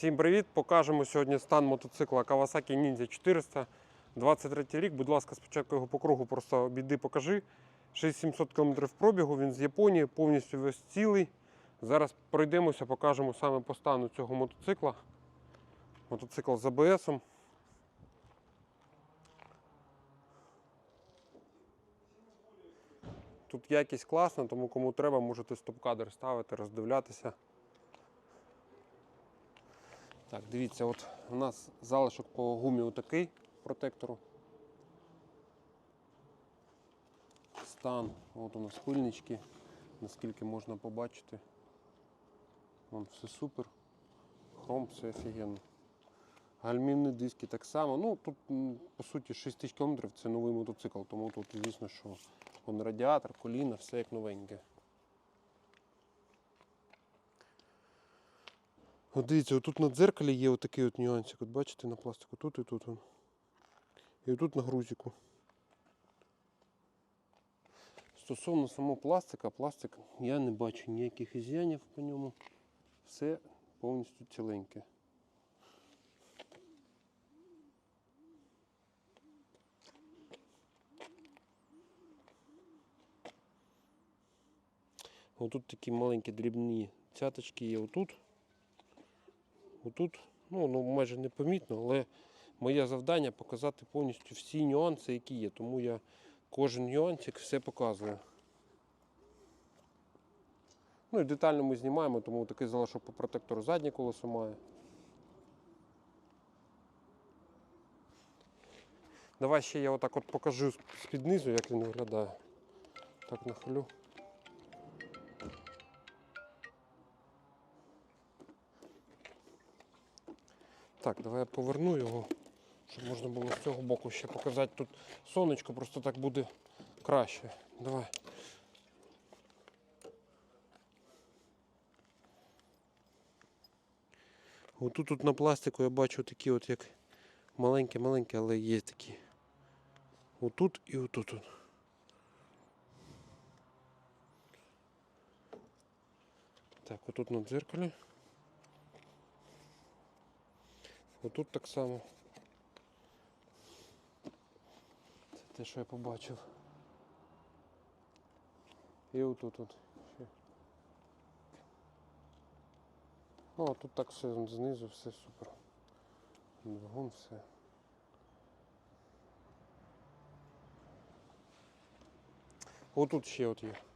Всім привіт! Покажемо сьогодні стан мотоцикла Kawasaki Ninja 400. 23 рік. Будь ласка, спочатку його по кругу просто обійди, покажи. 6700 км пробігу, він з Японії, повністю весь цілий. Зараз пройдемося, покажемо саме по стану цього мотоцикла. Мотоцикл з АБС. -ом. Тут якість класна, тому кому треба, можете стоп-кадр ставити, роздивлятися. Так, дивіться, от у нас залишок по гумі отакий протектору. Стан, от у нас пильнички, наскільки можна побачити. Вон все супер. Хром, все офігенно. Гальмівні диски так само. Ну, тут, по суті, 6 тисяч кілометрів це новий мотоцикл, тому тут, звісно, що вон радіатор, коліна, все як новеньке. От дивіться, отут на дзеркалі є отакий от нюансик. От бачите на пластику, тут і тут. І отут на грузику. Стосовно самого пластика, пластик я не бачу ніяких ізянів по ньому. Все повністю ціленьке. Отут такі маленькі дрібні цяточки є отут. Отут, ну, ну майже непомітно, але моє завдання показати повністю всі нюанси, які є. Тому я кожен нюансик все показую. Ну і детально ми знімаємо, тому такий залишок по протектору заднє колесо має. Давай ще я отак от покажу з-під низу, як він виглядає. Так нахилю. Так, давай я поверну його, щоб можна було з цього боку ще показати. Тут сонечко просто так буде краще. Давай. Отут тут на пластику я бачу такі от як маленькі-маленькі, але є такі. Отут і отут. от. Так, отут на дзеркалі. Отут так само. Це те, що я побачив. І отут от. ще. Ну, тут так все знизу, все супер. Двигун, все. Отут ще от є.